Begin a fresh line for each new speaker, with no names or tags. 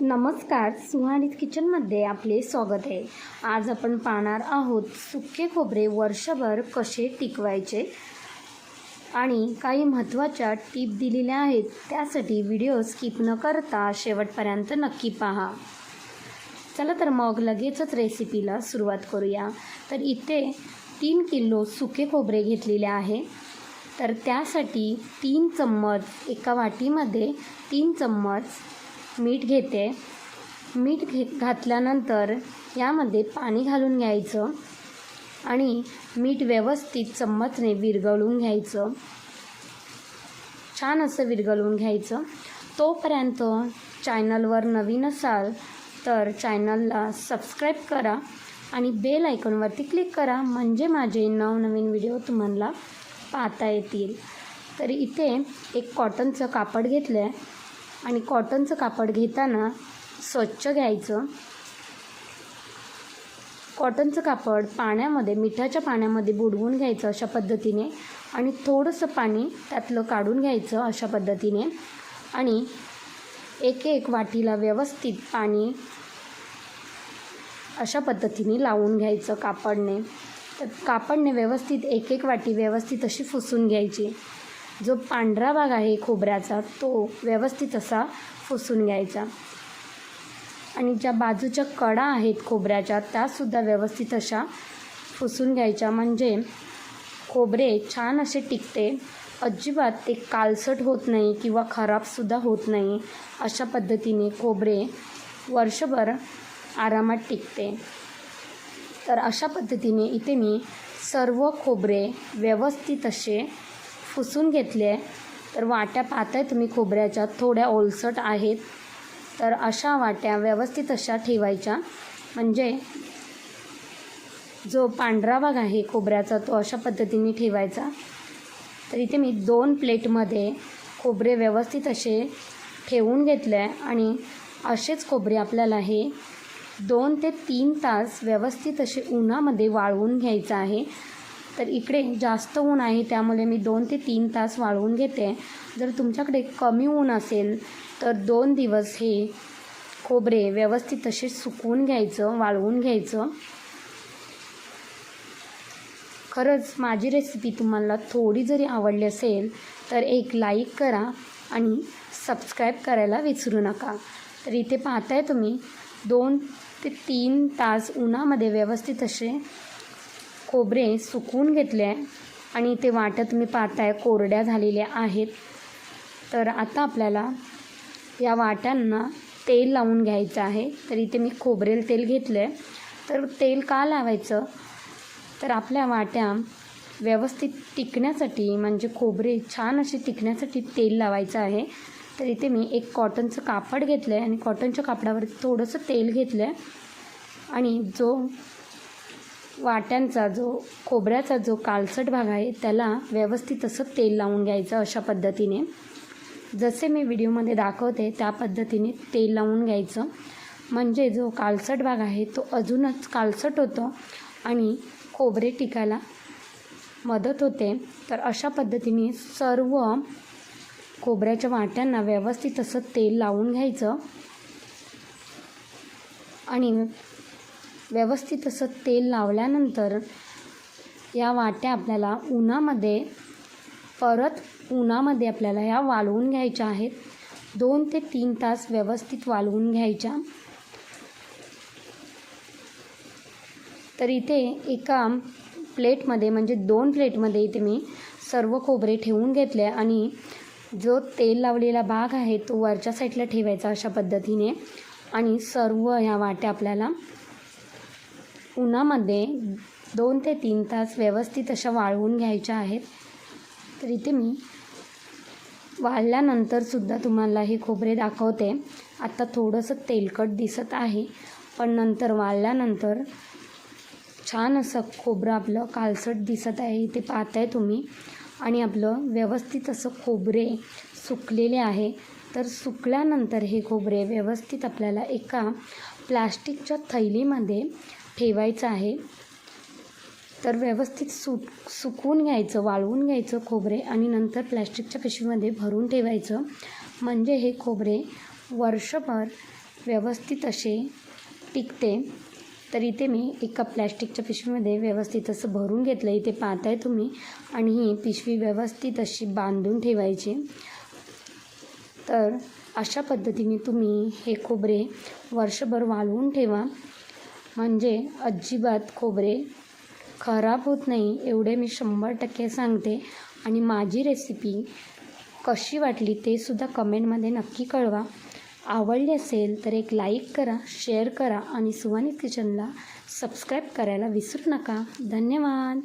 नमस्कार सुहाणीत किचनमध्ये आपले स्वागत आहे. आज आपण पाहणार आहोत सुके खोबरे वर्षभर कसे टिकवायचे आणि काही महत्त्वाच्या टीप दिलेल्या आहेत. त्यासाठी व्हिडिओ स्किप न करता शेवटपर्यंत नक्की पहा. चला तर मग लगेचच रेसिपीला सुरुवात करूया. तर इथे तीन किलो सुके खोबरे घेतलेले आहे. तर त्यासाठी तीन चम्मच एका वाटीमध्ये तीन चम्मच मीठ घेते. मीठ घे घातल्यानंतर यामध्ये पाणी घालून घ्यायचं आणि मीठ व्यवस्थित चम्मचने विरघळून घ्यायचं. छान असं विरघळून घ्यायचं. तोपर्यंत चॅनलवर नवीन असाल तर चॅनलला सबस्क्राईब करा आणि बेल आयकॉनवरती क्लिक करा. म्हणजे माझे नवनवीन व्हिडिओ तुम्हाला पाहता येतील. तर इथे एक कॉटनचं कापड घेतलं आहे आणि कॉटनचं कापड घेताना स्वच्छ घ्यायचं. कॉटनचं कापड पाण्यामध्ये मिठाच्या पाण्यामध्ये बुडवून घ्यायचं अशा पद्धतीने आणि थोडंसं पाणी त्यातलं काढून घ्यायचं अशा पद्धतीने. आणि एक एक वाटीला व्यवस्थित पाणी अशा पद्धतीने लावून घ्यायचं कापडने. तर कापडने व्यवस्थित एक एक वाटी व्यवस्थित अशी फुसून घ्यायची. जो पांढरा भाग आहे खोबऱ्याचा तो व्यवस्थित असा पुसून घ्यायचा. आणि ज्या बाजूच्या कडा आहेत खोबऱ्याच्या त्यासुद्धा व्यवस्थित अशा पुसून घ्यायच्या. म्हणजे खोबरे छान असे टिकते. अजिबात ते कालसट होत नाही किंवा खराबसुद्धा होत नाही. अशा पद्धतीने खोबरे वर्षभर आरामात टिकते. तर अशा पद्धतीने इथे मी सर्व खोबरे व्यवस्थित असे पुसून घेतली आहे तर वाट्या पाहताय तुम्ही खोबऱ्याच्या थोड्या ओलसट आहेत. तर अशा वाट्या व्यवस्थित अशा ठेवायच्या. म्हणजे जो पांढरा भाग आहे खोबऱ्याचा तो अशा पद्धतीने ठेवायचा. तर इथे मी दोन प्लेटमध्ये खोबरे व्यवस्थित असे ठेवून घेतले आहे आणि असेच खोबरे आपल्याला हे दोन ते तीन तास व्यवस्थित असे उन्हामध्ये वाळवून घ्यायचं आहे. तर इकडे जास्त ऊन आहे त्यामुळे मी दोन ते तीन तास वाळवून घेते. जर तुमच्याकडे कमी ऊन असेल तर दोन दिवस हे खोबरे व्यवस्थित असे सुकवून घ्यायचं वाळवून घ्यायचं. खरंच माझी रेसिपी तुम्हाला थोडी जरी आवडली असेल तर एक लाईक करा आणि सबस्क्राईब करायला विसरू नका. तर इथे पाहताय तुम्ही दोन ते तीन तास उन्हामध्ये व्यवस्थित असे खोबरे सुकवून घेतले आहे आणि ते वाटं तुम्ही पाहताय कोरड्या झालेल्या आहेत. तर आता आपल्याला या वाट्यांना तेल लावून घ्यायचं आहे. तर इथे मी खोबरेल तेल घेतलं आहे तर तेल का लावायचं? तर आपल्या वाट्या व्यवस्थित टिकण्यासाठी म्हणजे खोबरे छान असे टिकण्यासाठी तेल लावायचं आहे. तर इथे मी एक कॉटनचं कापड घेतलं आहे आणि कॉटनच्या कापडावर थोडंसं तेल घेतलं आहे आणि जो वाट्यांचा जो खोबऱ्याचा जो कालसट भाग आहे त्याला व्यवस्थित असं तेल लावून घ्यायचं अशा पद्धतीने. जसे मी व्हिडिओमध्ये दाखवते त्या पद्धतीने तेल लावून घ्यायचं. म्हणजे जो कालसट भाग आहे तो अजूनच कालसट होतो आणि खोबरे टिकायला मदत होते. तर अशा पद्धतीने सर्व खोबऱ्याच्या वाट्यांना व्यवस्थित असं तेल लावून घ्यायचं. आणि व्यवस्थित असं तेल लावल्यानंतर या वाट्या आपल्याला उन्हामध्ये परत उन्हामध्ये आपल्याला ह्या वाळवून घ्यायच्या आहेत. दोन ते तीन तास व्यवस्थित वाळवून घ्यायच्या. तर इथे एका प्लेटमध्ये म्हणजे दोन प्लेटमध्ये इथे मी सर्व खोबरे ठेवून घेतले आणि जो तेल लावलेला भाग आहे तो वरच्या साईडला ठेवायचा अशा पद्धतीने आणि सर्व ह्या वाट्या आपल्याला उन्हामध्ये दोन ते तीन तास व्यवस्थित अशा वाळवून घ्यायच्या आहेत. तर इथे मी वाळल्यानंतरसुद्धा तुम्हाला हे खोबरे दाखवते. आत्ता थोडंसं तेलकट दिसत आहे पण नंतर वाळल्यानंतर छान असं खोबरं आपलं कालसट दिसत आहे. इथे पाहताय तुम्ही. आणि आपलं व्यवस्थित असं खोबरे सुकलेले आहे. तर सुकल्यानंतर हे खोबरे व्यवस्थित आपल्याला एका प्लास्टिकच्या थैलीमध्ये ठेवायचं आहे. तर व्यवस्थित सु सुकवून घ्यायचं वाळवून घ्यायचं खोबरे आणि नंतर प्लॅस्टिकच्या पिशवीमध्ये भरून ठेवायचं. म्हणजे हे खोबरे वर्षभर व्यवस्थित असे टिकते. तर इथे मी एका प्लॅस्टिकच्या पिशवीमध्ये व्यवस्थित असं भरून घेतलं. इथे पाहताय तुम्ही आणि ही पिशवी व्यवस्थित अशी बांधून ठेवायची. तर अशा पद्धतीने तुम्ही हे खोबरे वर्षभर वाळवून ठेवा. म्हणजे अजिबात खोबरे खराब होत नाही एवढे मी शंभर टक्के सांगते. आणि माझी रेसिपी कशी वाटली ते सुद्धा कमेंटमध्ये नक्की कळवा. आवडली असेल तर एक लाईक करा शेअर करा आणि सुवानी किचनला सबस्क्राईब करायला विसरू नका. धन्यवाद.